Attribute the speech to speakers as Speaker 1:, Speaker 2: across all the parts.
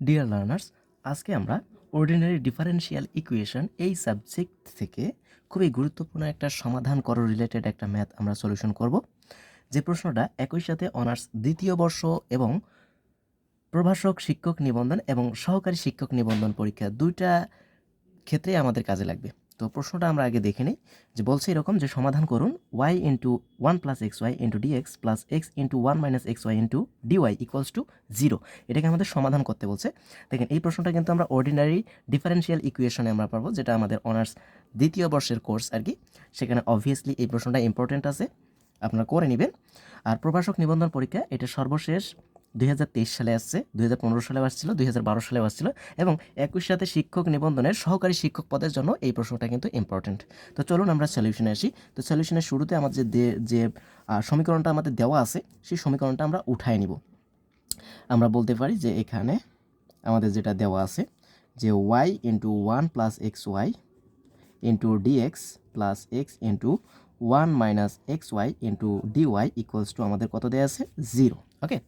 Speaker 1: Deer learners আজকে আমরা ordinary differential equation এই সাবজেক্ট থেকে খুবই গুরুত্বপূর্ণ একটা সমাধান করো রিলেটেড একটা ম্যাথ আমরা সলিউশন করব। যে প্রশ্নটা একই সাথে অনার্স দ্বিতীয় বর্ষ এবং প্রভাষক, শিক্ষক নিবন্ধন এবং সহকারী শিক্ষক নিবন্ধন পরীক্ষা দুইটা ক্ষেত্রে আমাদের কাজে লাগবে। তো প্রশ্নটা আমরা আগে দেখে নিই, যে বলছে এরকম যে সমাধান করুন Y into one plus X Y into dx plus X into one minus X Y into dy equals to zero এটাকে আমাদের সমাধান করতে বলছে। দেখেন, এই প্রশ্নটা কিন্তু আমরা অর্ডিনারি ডিফারেন্সিয়াল ইকুয়েশনে আমরা পাবো, যেটা আমাদের অনার্স দ্বিতীয় বর্ষের কোর্স আর কি। সেখানে অবভিয়াসলি এই প্রশ্নটা ইম্পর্টেন্ট আছে। আপনারা করে নেবেন। আর প্রভাষক নিবন্ধন পরীক্ষা, এটা সর্বশেষ দু হাজার তেইশ সালে আসছে দু হাজার পনেরো সালে আসছিল, দুই সালে আসছিল এবং একুশ সাথে শিক্ষক নিবন্ধনের সহকারী শিক্ষক পদের জন্য এই প্রশ্নটা কিন্তু ইম্পর্টেন্ট তো চলুন আমরা সলিউশনে আসি। তো সলিউশনের শুরুতে আমাদের যে যে সমীকরণটা আমাদের দেওয়া আছে, সেই সমীকরণটা আমরা উঠায় নিব। আমরা বলতে পারি যে এখানে আমাদের যেটা দেওয়া আছে যে y into one plus x y into d x plus x into one minus x y into d y equals to আমাদের কত দেওয়া আছে? জিরো ওকে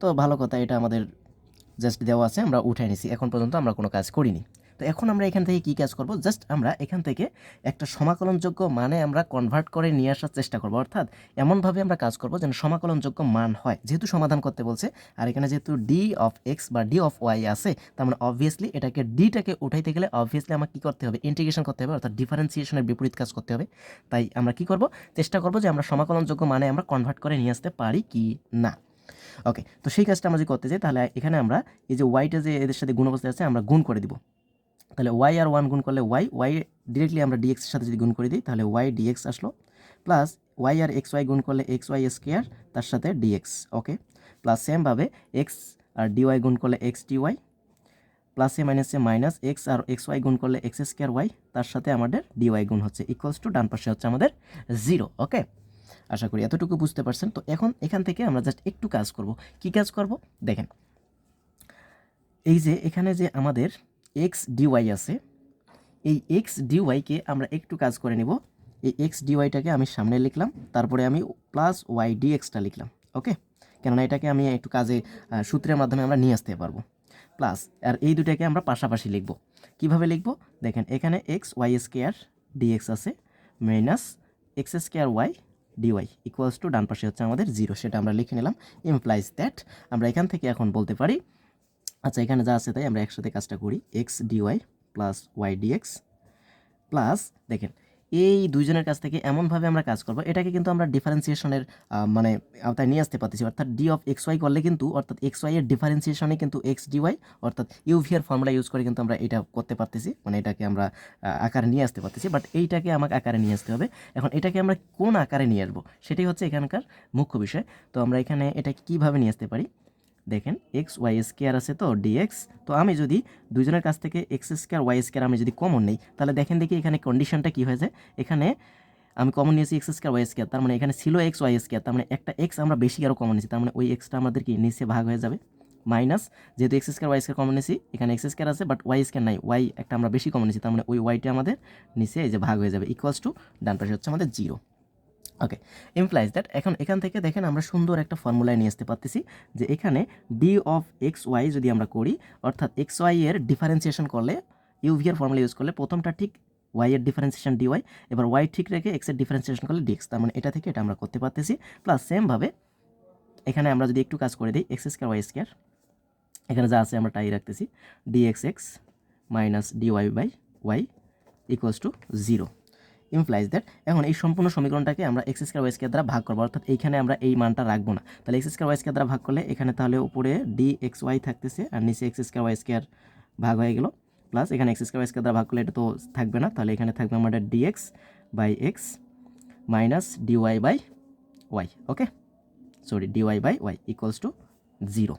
Speaker 1: তো ভালো কথা, এটা আমাদের জাস্ট দেওয়া আছে, আমরা উঠে নিছি। এখন পর্যন্ত আমরা কোনো কাজ করিনি। তো এখন আমরা এখান থেকে কী কাজ করব? জাস্ট আমরা এখান থেকে একটা সমাকলনযোগ্য মানে আমরা কনভার্ট করে নিয়ে আসার চেষ্টা করব। অর্থাৎ এমনভাবে আমরা কাজ করব যেন সমাকলনযোগ্য মান হয়। যেহেতু সমাধান করতে বলছে, আর এখানে যেহেতু ডি অফ এক্স বা ডি অফ ওয়াই আছে, তার মানে অবভিয়াসলি এটাকে ডিটাকে উঠাইতে গেলে অবভিয়াসলি আমাকে কী করতে হবে? ইন্টিগ্রেশন করতে হবে, অর্থাৎ ডিফারেন্সিয়েশনের বিপরীত কাজ করতে হবে। তাই আমরা কি করব? চেষ্টা করব যে আমরা সমাকলনযোগ্য মানে আমরা কনভার্ট করে নিয়ে আসতে পারি কি না। ওকে তো সেই কাজটা আমরা যদি করতে চাই তাহলে এখানে আমরা এই যে ওয়াইটা যে এদের সাথে গুণ অবস্থায় আছে, আমরা গুণ করে দিব। তাহলে ওয়াই আর ওয়ান গুণ করলে ওয়াই ওয়াই ডিরেক্টলি আমরা ডিএক্সের সাথে যদি গুণ করে দিই, তাহলে ওয়াই ডিএক্স আসলো প্লাস ওয়াই আর এক্স ওয়াই গুণ করলে এক্স ওয়াই স্কোয়ার তার সাথে ডিএক্স ওকে প্লাস সেমভাবে এক্স আর ডিওয়াই গুণ করলে x d y plus a minus a minus x R x y গুণ করলে এক্স স্কোয়ার ওয়াই তার সাথে আমাদের ডিওয়াই গুণ হচ্ছে ইকুয়ালস টু ডান পাশে হচ্ছে আমাদের জিরো ওকে আশা করি এতটুকু বুঝতে পারছেন। তো এখন এখান থেকে আমরা জাস্ট একটু কাজ করব। কি কাজ করব? দেখেন, এই যে এখানে যে আমাদের এক্স ডিওয়াই আছে। এই এক্স ডিওয়াইকে আমরা একটু কাজ করে নেব। এই এক্স ডিওয়াইটাকে আমি সামনে লিখলাম, তারপরে আমি প্লাস ওয়াই ডিএক্সটা লিখলাম, ওকে? কেননা এটাকে আমি একটু কাজে সূত্রের মাধ্যমে আমরা নিয়ে আসতে পারব। প্লাস, আর এই দুটাকে আমরা পাশাপাশি লিখব। কীভাবে লিখব? দেখেন, এখানে x y square d x আছে minus x square y d y equals to ডান পাশে হচ্ছে আমাদের জিরো, সেটা আমরা লিখে নিলাম। ইমপ্লাইজ দ্যাট আমরা এখান থেকে এখন বলতে পারি আচ্ছা এখানে যা আছে তাই আমরা একসাথে কাজটা করি। X d y plus y d x plus দেখেন, এই দুইজনের কাছ থেকে এমনভাবে আমরা কাজ করব। এটাকে কিন্তু আমরা ডিফারেন্সিয়েশনের মানে আওতায় নিয়ে আসতে পারতেছি। অর্থাৎ ডি অফ এক্স ওয়াই করলে কিন্তু, অর্থাৎ এক্স ওয়াই এর ডিফারেন্সিয়েশনে কিন্তু এক্স ডিওয়াই অর্থাৎ U V R formula use করে কিন্তু আমরা এটা করতে পারতেছি। মানে এটাকে আমরা আকারে নিয়ে আসতে পারতেছি। বাট এইটাকে আমাকে আকারে নিয়ে আসতে হবে। এখন এটাকে আমরা কোন আকারে নিয়ে আসব? সেটাই হচ্ছে এখানকার মুখ্য বিষয়। তো আমরা এখানে এটাকে কীভাবে নিয়ে আসতে পারি? দেখেন এক্স ওয়াই স্কোয়ার আছে তো ডিএক্স তো আমি যদি দুজনের কাছ থেকে এক্স স্কোয়ার ওয়াই স্কোয়ার আমি যদি কমন নেই, তাহলে দেখেন দেখি এখানে কন্ডিশনটা কী হয়ে যায় এখানে আমি কমন নিয়েছি এক্স স্কোয়ার ওয়াই স্কোয়ার তার মানে এখানে ছিল এক্স ওয়াই স্কোয়ার তার মানে একটা এক্স আমরা বেশি আরও কমন নিয়েছি, তার মানে ওই এক্সটা আমাদের কি নিচে ভাগ হয়ে যাবে। মাইনাস যেহেতু x square y square common নিয়েছি, এখানে এক্স স্কোয়ার আছে বাট ওয়াই স্কোয়ার নাই ওয়াই একটা আমরা বেশি কমন নিয়েছি, তার মানে ওই ওয়াইটা আমাদের নিচে এই যে ভাগ হয়ে যাবে ইকুয়ালস টু ডান পাশে হচ্ছে আমাদের জিরো ওকে ইমপ্লাইজ দ্যাট এখন এখান থেকে দেখেন আমরা সুন্দর একটা ফর্মুলায় নিয়ে আসতে পারতেছি যে এখানে ডি অফ এক্স ওয়াই যদি আমরা করি, অর্থাৎ এক্স ওয়াই এর ডিফারেন্সিয়েশন করলে U V R formula use করলে প্রথমটা ঠিক ওয়াই এর ডিফারেন্সিয়েশন ডিওয়াই এবার ওয়াই ঠিক রেখে এক্সের ডিফারেন্সিয়েশন করলে ডিএক্স তার মানে এটা থেকে এটা আমরা করতে পারতেছি। প্লাস সেমভাবে এখানে আমরা যদি একটু কাজ করে দিই এক্স স্কোয়ার ওয়াই স্কোয়ার এখানে যা আছে আমরা টাই রাখতেছি। D x x minus d y by y equals to zero implies that এখন এই সম্পূর্ণ সমীকরণটাকে আমরা এক্স স্কোয়ার ওয়াই স্কোয়ার দ্বারা ভাগ করব। অর্থাৎ এইখানে আমরা এই মানটা রাখব না। তাহলে এক্স স্কোয়ার ওয়াই স্কোয়ার দ্বারা ভাগ করলে এখানে তাহলে উপরে ডি এক্স ওয়াই থাকতেছে আর নিচে এক্স স্কোয়ার ওয়াই স্কোয়ার ভাগ হয়ে গেল। প্লাস এখানে এক্স স্কোয়ার ওয়াই স্কোয়ার দ্বারা ভাগ করলে এটা তো থাকবে না। তাহলে এখানে থাকবে আমাদের d x by x minus d y by y okay sorry d y by y equals to zero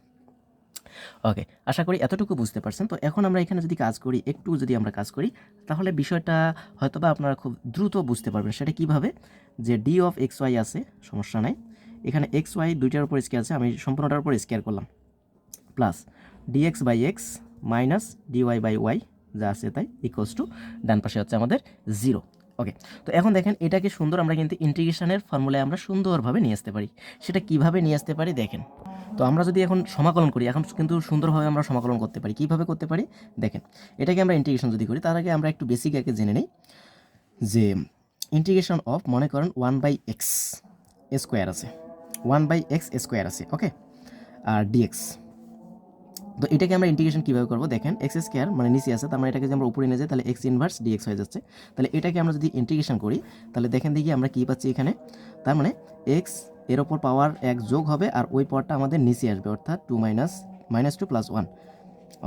Speaker 1: okay আশা করি এতটুকু বুঝতে পারছেন। তো এখন আমরা এখানে যদি কাজ করি, একটু যদি আমরা কাজ করি, তাহলে বিষয়টা হয়তোবা আপনারা খুব দ্রুত বুঝতে পারবেন সেটা কীভাবে? যে ডি অফ এক্স ওয়াই আছে, সমস্যা নাই। এখানে এক্স ওয়াই দুইটার উপর স্কেয়ার আছে, আমি সম্পূর্ণটার উপর স্কেয়ার করলাম। Plus d x by x minus d y by y যা আছে তাই ইকুয়ালস টু ডান পাশে হচ্ছে আমাদের জিরো ওকে তো এখন দেখেন এটাকে সুন্দর আমরা কিন্তু ইন্টিগ্রেশনের ফর্মুলায় আমরা সুন্দরভাবে নিয়ে আসতে পারি। সেটা কীভাবে নিয়ে আসতে পারি দেখেন। তো আমরা যদি এখন সমাকলন করি, এখন কিন্তু সুন্দরভাবে আমরা সমাকলন করতে পারি। কীভাবে করতে পারি? দেখেন, এটাকে আমরা ইন্টিগ্রেশন যদি করি, তার আগে আমরা একটু বেসিক আগে জেনে নিই। যে ইন্টিগ্রেশন অফ মনে করেন ওয়ান বাই এক্স স্কোয়ার আছে। ওয়ান বাই এক্স স্কোয়ার আছে ওকে আর ডিএক্স তো এটাকে আমরা ইন্টিগ্রেশন কীভাবে করব? দেখেন এক্স স্কোয়ার মানে নিচে আছে তার মানে এটাকে যদি আমরা উপরে নিয়ে যাই, তাহলে এক্স ইনভার্স ডিএক্স হয়ে যাচ্ছে। তাহলে এটাকে আমরা যদি ইন্টিগ্রেশন করি, তাহলে দেখেন দেখি আমরা কী পাচ্ছি এখানে। তার মানে এক্সের ওপর পাওয়ার এক যোগ হবে, আর ওই পাওয়ারটা আমাদের নিচে আসবে, অর্থাৎ two minus minus two plus one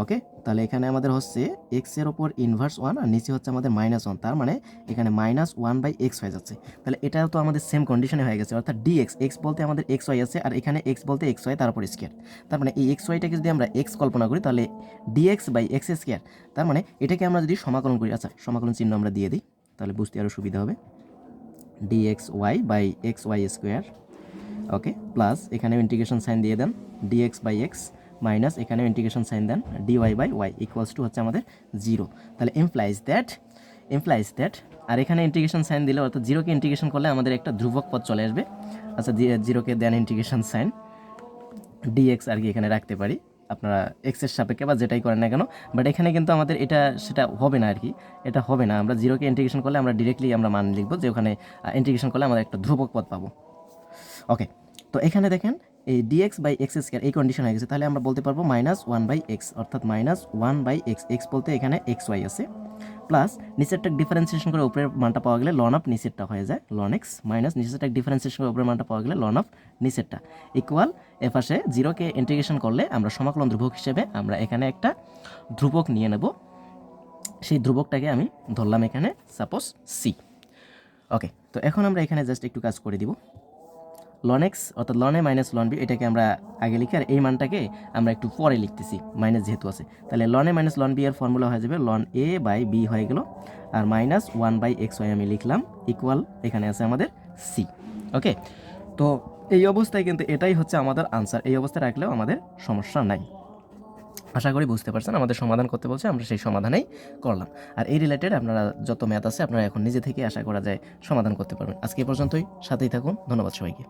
Speaker 1: okay তাহলে এখানে আমাদের হচ্ছে এক্সের ওপর ইনভার্স ওয়ান আর নিচে হচ্ছে আমাদের মাইনাস ওয়ান তার মানে এখানে মাইনাস ওয়ান বাই এক্স হয়ে যাচ্ছে। তাহলে এটাও তো আমাদের সেম কন্ডিশনে হয়ে গেছে, অর্থাৎ ডি এক্স এক্স বলতে আমাদের এক্স ওয়াই আছে আর এখানে এক্স বলতে এক্স ওয়াই তারপর স্কোয়ার তার মানে এই এক্স ওয়াইটাকে যদি আমরা এক্স কল্পনা করি, তাহলে d x by x square তার মানে এটাকে আমরা যদি সমাকলন করি আচ্ছা সমাকলন চিহ্ন আমরা দিয়ে দিই, তাহলে বুঝতে আরও সুবিধা হবে। D x y by x y square okay plus এখানে ইন্টিগ্রেশন সাইন দিয়ে then d x by x minus এখানে integration sign then d y by y equals to হচ্ছে আমাদের জিরো তাহলে ইমপ্লাইজ দ্যাট ইমপ্লাইজ দ্যাট আর এখানে integration sign দিলে অর্থাৎ জিরোকে ইন্টিগ্রেশন করলে আমাদের একটা ধ্রুবক পদ চলে আসবে। আচ্ছা জিরোকে দেন ইন্টিগ্রেশন সাইন ডিএক্স আর কি এখানে রাখতে পারি। আপনারা এক্সের সাপেক্ষে বা যেটাই করেন না কেন বাট এখানে কিন্তু আমাদের এটা, সেটা হবে না আর কি, এটা হবে না। আমরা জিরোকে ইন্টিগ্রেশন করলে আমরা ডিরেক্টলি আমরা মান লিখব যে ওখানে ইন্টিগ্রেশন করলে আমাদের একটা ধ্রুবক পদ পাবো। ওকে তো এখানে দেখেন এই d x by x square এই কন্ডিশন হয়ে গেছে। তাহলে আমরা বলতে পারব মাইনাস ওয়ান বাই এক্স অর্থাৎ minus one by x x বলতে এখানে এক্স ওয়াই আছে। প্লাস নিচেরটা ডিফারেন্সিয়েশন করে উপরের মানটা পাওয়া গেলে লন অফ নিচেরটা হয়ে যায় লন এক্স মাইনাস নিচেরটা ডিফারেন্সিয়েশন করে উপরের মানটা পাওয়া গেলে লন অফ নিচেরটা। ইকুয়াল এ পাশে জিরোকে ইন্টিগ্রেশন করলে আমরা সমাকলন ধ্রুবক হিসেবে আমরা এখানে একটা ধ্রুবক নিয়ে নেব। সেই ধ্রুবকটাকে আমি ধরলাম এখানে সাপোজ সি ওকে তো এখন আমরা এখানে জাস্ট একটু কাজ করে দিব। লন এক্স অর্থাৎ ln a minus ln b এটাকে আমরা আগে লিখি, আর এই মানটাকে আমরা একটু পরে লিখতেছি মাইনাস যেহেতু আছে। তাহলে ln a minus ln b এর ফর্মুলা হয়ে যাবে লন এ বাই বি হয়ে গেল, আর minus one by x y আমি লিখলাম ইকুয়াল এখানে আছে আমাদের সি ওকে তো এই অবস্থায় কিন্তু এটাই হচ্ছে আমাদের আনসার এই অবস্থায় রাখলেও আমাদের সমস্যা নাই। আশা করি বুঝতে পারছেন, আমাদের সমাধান করতে বলছে, আমরা সেই সমাধানেই করলাম। আর এই রিলেটেড আপনারা যত ম্যাথ আছে, আপনারা এখন নিজে থেকে আশা করা যায় সমাধান করতে পারবেন। আজকে পর্যন্তই, সাথেই থাকুন, ধন্যবাদ সবাইকে।